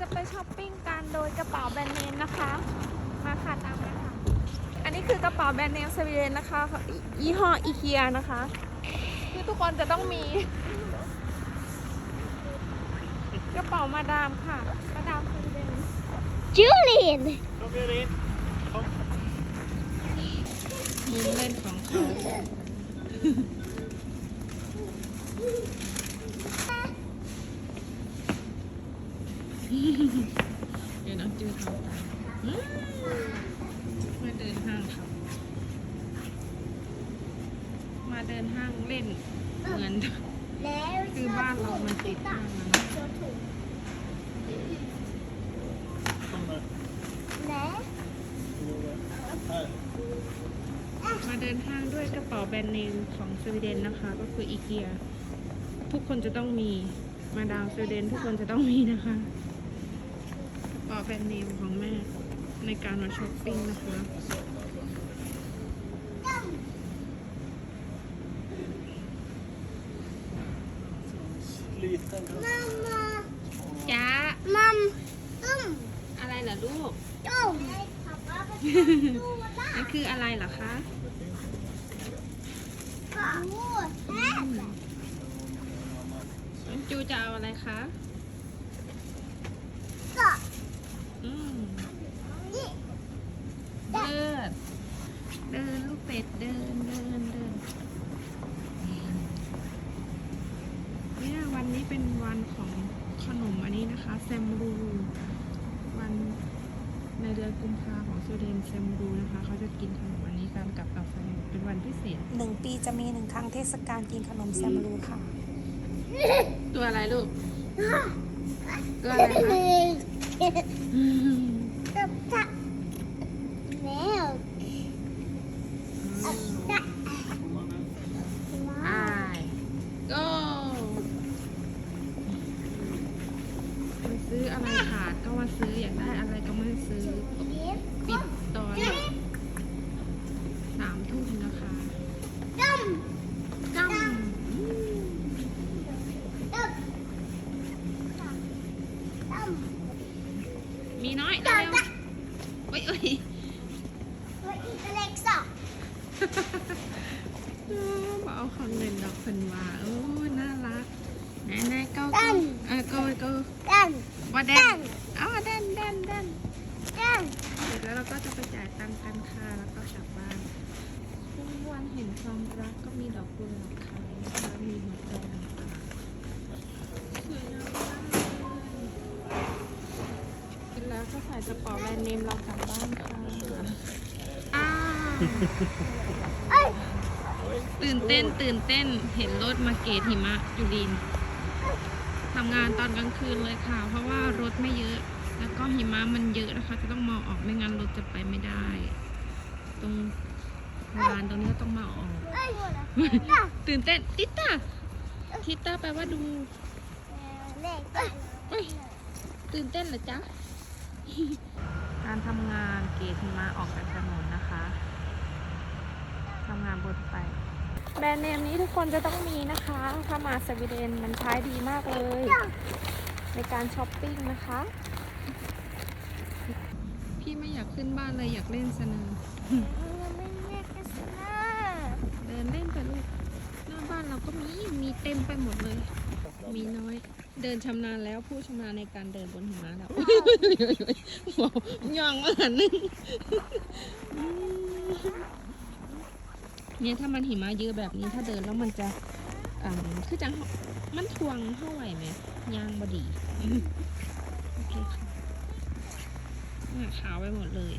จะไปช้อปปิ้งกันโดยกระเป๋าแบรนด์เนมนะคะ มาค่ะตามมาค่ะอันนี้คือกระเป๋าแบรนด์เนมสวีเดนนะคะยี่ห้ออีเคียนะคะคือทุกคนจะต้องมี กระเป๋ามาดามค่ะ มาดามสวีเดน Julian! Kom weer in. Kom. มุมเล่นของเขา เดี๋ยวน้องจืดทำตามมาเดินห้างค่ะมาเดินห้างเล่นเหมือนคือบ้านเรามันติดห้างอะเนะมาเดินห้างด้วยกระเป๋าแบรนด์เนมของสวีเดนนะคะ ก็คืออีเกีย ทุกคนจะต้องมีมาดามสวีเดนทุกคนจะต้องมีนะคะ ป๋าแบรนด์เนมของแม่ในการมาช้อปปิ้งนะคะ Sliten. Mamma! จ้า Mam! Dum! อะไรเหรอลูก Dum! นั่นคืออะไรเหรอคะ Åh, här! น้องจูจะเอาอะไรคะ Så! อืม Ni! เดิน เดินลูกเป็ดเดินเดินเดินเนี่ยวันนี้เป็นวันของขนมอันนี้นะคะแซมรูวันในเดือนกุมภาของสวีเดนแซมรูนะคะเขาจะกินขนมอันนี้กันกับกาแฟเป็นวันพิเศษหนึ่งปีจะมีหนึ่งครั้งเทศกาลกินขนมแซมรูค่ะ ตัวอะไรลูกตัวอะไรคะ Dum, ta! Milk! Ta! อ่า go มาซื้ออะไรขาดก็ มาซื้ออยากได้อะไรก็มาซื้อปิดตอนสามทุ่มนะคะ Dum! กั้มมีน้อยเร็วๆเอ้ยเอ้ย Vad är det läxa? เออมาเอาของเล่นดอกเพิ่นว่าโอ้น่ารักไหนไหนๆเก้าเก้าเออเก้าเก้าว่าแดง นเอาแดนแดนแดน Den! เสร็จแล้วเราก็จะไปจ่ายตังค์กันค่ะแล้วก็กลับบ้านทุกวันเห็นความรักก็มีดอกกุหลาบขายนะคะมีหัวใจต่างๆสวยงามมากเลยเสร็จแล้วก็ใส่กระเป๋าแบรนด์เนมเรากลับบ้านค่ะอ้าว Oj! ตื่นเต้นตื่นเต้นเห็นรถมาเกตหิมะจุลินทำงานตอนกลางคืนเลยค่ะ เพราะว่ารถไม่เยอะ แล้วก็หิมะมันเยอะนะคะ จะต้องมองออกไม่งั้นรถจะไปไม่ได้ ตรงลานตรงนี้ก็ต้องมาออก ตื่นเต้นติต้าทิต้าแปลว่าดูตื่นเต้นเหรอจ๊ะ การทำงานเกตหิมะออกจากถนนนะคะทำงานบนไฟแบรนด์เนมนี้ทุกคนจะต้องมีนะคะ ถ้ามาสวีเดนมันใช้ดีมากเลย ในการช้อปปิ้งนะคะ พี่ไม่อยากขึ้นบ้านเลยอยากเล่นสนุก Men läxa. เดินเล่นไปลูกหน้าบ้านเราก็มีมีเต็มไปหมดเลย มีน้อย เดินชำนาญแล้วผู้ชำนาญในการเดินบนหิมะแล้วว้าวย่องมาหันหนึงเนี่ยถ้ามันหิมะเยอะแบบนี้ถ้าเดินแล้วมันจะอ่าคือจังมันทวงเท่าไหร่ไหมยางบดีโอเคค่ะ เนี่ยขาวไปหมดเลย